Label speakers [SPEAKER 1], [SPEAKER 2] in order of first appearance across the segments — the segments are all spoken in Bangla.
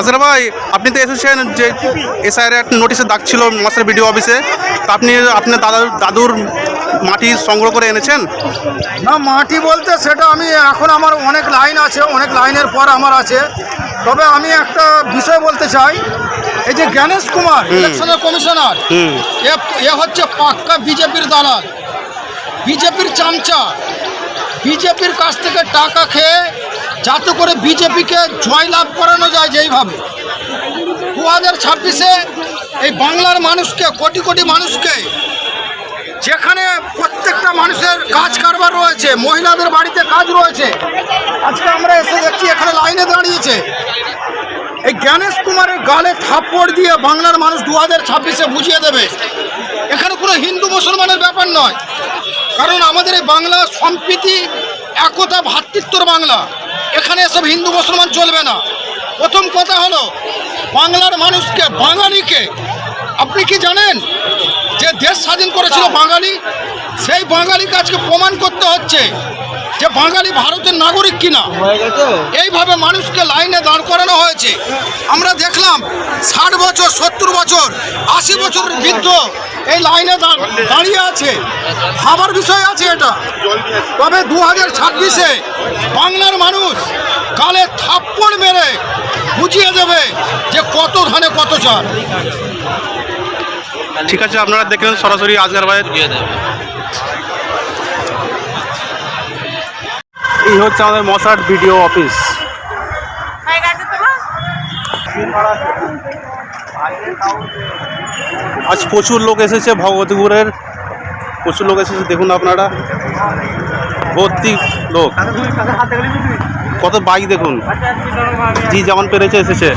[SPEAKER 1] আজরা ভাই আপনি তো এসেছেন যে এসআইয়ের একটা নোটিশে দাগ ছিল মশার বিডিও অফিসে। তা আপনি আপনার দাদার দাদুর মাটি সংগ্রহ করে এনেছেন?
[SPEAKER 2] না মাটি বলতে সেটা আমি এখন আমার অনেক লাইন আছে অনেক লাইনের পর আমার আছে। তবে আমি একটা বিষয় বলতে চাই এই যে জ্ঞানেশ কুমার ইলেকশনের কমিশনার এ এ হচ্ছে পাক্কা বিজেপির দালাল। বিজেপির চামচা বিজেপির কাছ থেকে টাকা খেয়ে যাতে করে বিজেপিকে জয়লাভ করানো যায় যেইভাবে। দু হাজার ছাব্বিশে এই বাংলার মানুষকে, কোটি কোটি মানুষকে, যেখানে প্রত্যেকটা মানুষের কাজ কারবার রয়েছে, মহিলাদের বাড়িতে কাজ রয়েছে। আজকে আমরা এসে দেখছি এখানে লাইনে দাঁড়িয়েছে। এই জ্ঞানেশ কুমারের গালে থাপ্পড় দিয়ে বাংলার মানুষ দু হাজার ছাব্বিশে বুঝিয়ে দেবে। এখানে কোনো হিন্দু মুসলমানের ব্যাপার নয়। কারণ আমাদের এই বাংলা সম্প্রীতি, একতা ভ্রাতৃত্বর বাংলা। এখানে সব হিন্দু মুসলমান চলবে না। প্রথম কথা হলো বাংলার মানুষকে বাঙালিকে আপনি কি জানেন যে দেশ স্বাধীন করেছিল বাঙালি সেই বাঙালিকে আজকে প্রমাণ করতে হচ্ছে যে বাঙালি ভারতের নাগরিক কিনা। এইভাবে মানুষকে লাইনে দাঁড় করানো হয়েছে। আমরা দেখলাম ষাট বছর সত্তর বছর আশি বছরের বৃদ্ধ এই লাইনে দাঁড়িয়ে আছে। ভাবার বিষয় আছে এটা। তবে দু হাজার ছাব্বিশে বাংলার মানুষ কালে থাপ্পড় মেরে বুঝিয়ে দেবে যে কত ধানে কত চাল।
[SPEAKER 1] ঠিক আছে আপনারা দেখলেন সরাসরি আজগার ভাইয়ের এই হচ্ছে আমাদের মশার বিডিও অফিস। আজ প্রচুর লোক এসেছে ভগবতীপুরের। প্রচুর লোক এসেছে দেখুন আপনারা। ভর্তি লোক। কত বাইক দেখুন। জি যেমন পেরেছে এসেছে।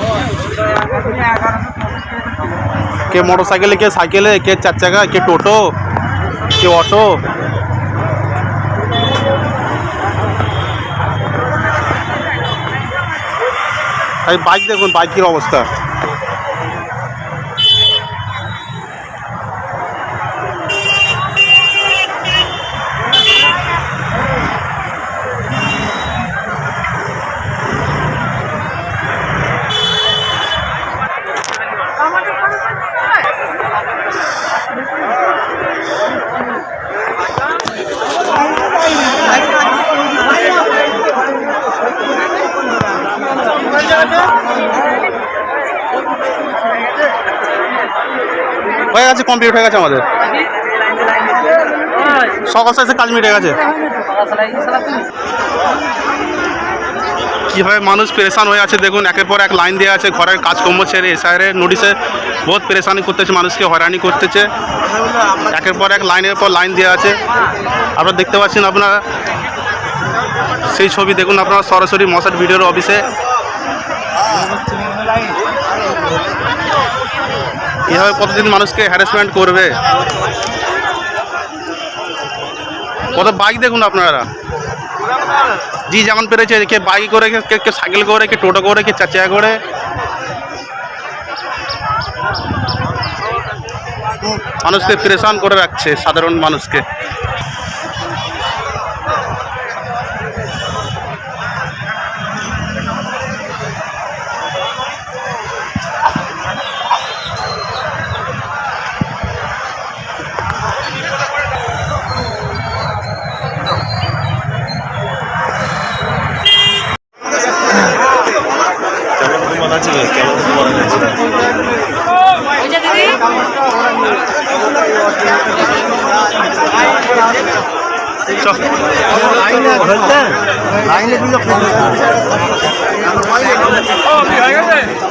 [SPEAKER 1] কে মোটর সাইকেলে কে সাইকেলে, কে চার চাকা, কে টোটো, কে অটো। তাই বাইক দেখুন, বাইকের অবস্থা। হয়ে গেছে কমপ্লিট হয়ে গেছে আমাদের। সকাল সাথে কাজ মিটে গেছে। কীভাবে মানুষ পেরেশান হয়ে আছে দেখুন, একের পর এক লাইন দেওয়া আছে, ঘরের কাজকর্ম ছেড়ে এসআইয়ের নোটিশে বহুত পেরেশানি করতেছে, মানুষকে হয়রানি করতেছে। একের পর এক লাইনের পর লাইন দেওয়া আছে। আপনারা দেখতে পাচ্ছেন আপনারা, সেই ছবি দেখুন আপনারা সরাসরি মশার ভিডিওর অফিসে এভাবে কতদিন মানুষকে হ্যারাসমেন্ট করবে? কত বাইক দেখুন আপনারা? জি, যেমন পেরেছে, কে বাইক করে, কে কে সাইকেল করে, কে টোটো করে, কে চাচা করে। মানুষকে প্রেশান করে রাখছে, সাধারণ মানুষকে।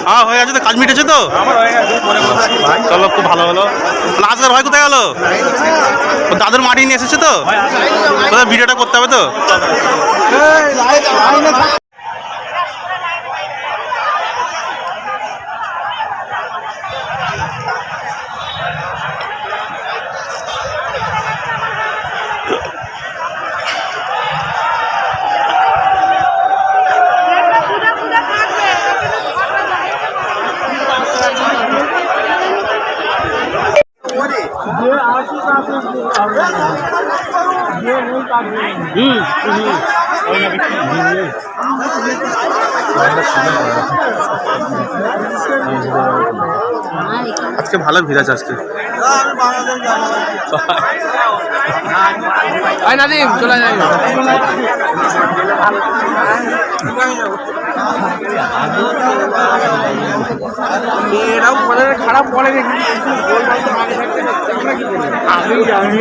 [SPEAKER 1] হ্যাঁ হয়ে গেছে তো কাজ মিটেছে তো? চলো খুব ভালো হলো। আজকের ভাই কোথায় গেলো? ও দাদুর মাটি নিয়ে এসেছে তো? ভিডিওটা করতে হবে তো? আজকে ভালো ভিড় আছে আজকে।
[SPEAKER 3] আয় নাদিম চলে যাই। এরাও খারাপ বলে দেখি আমি জানি।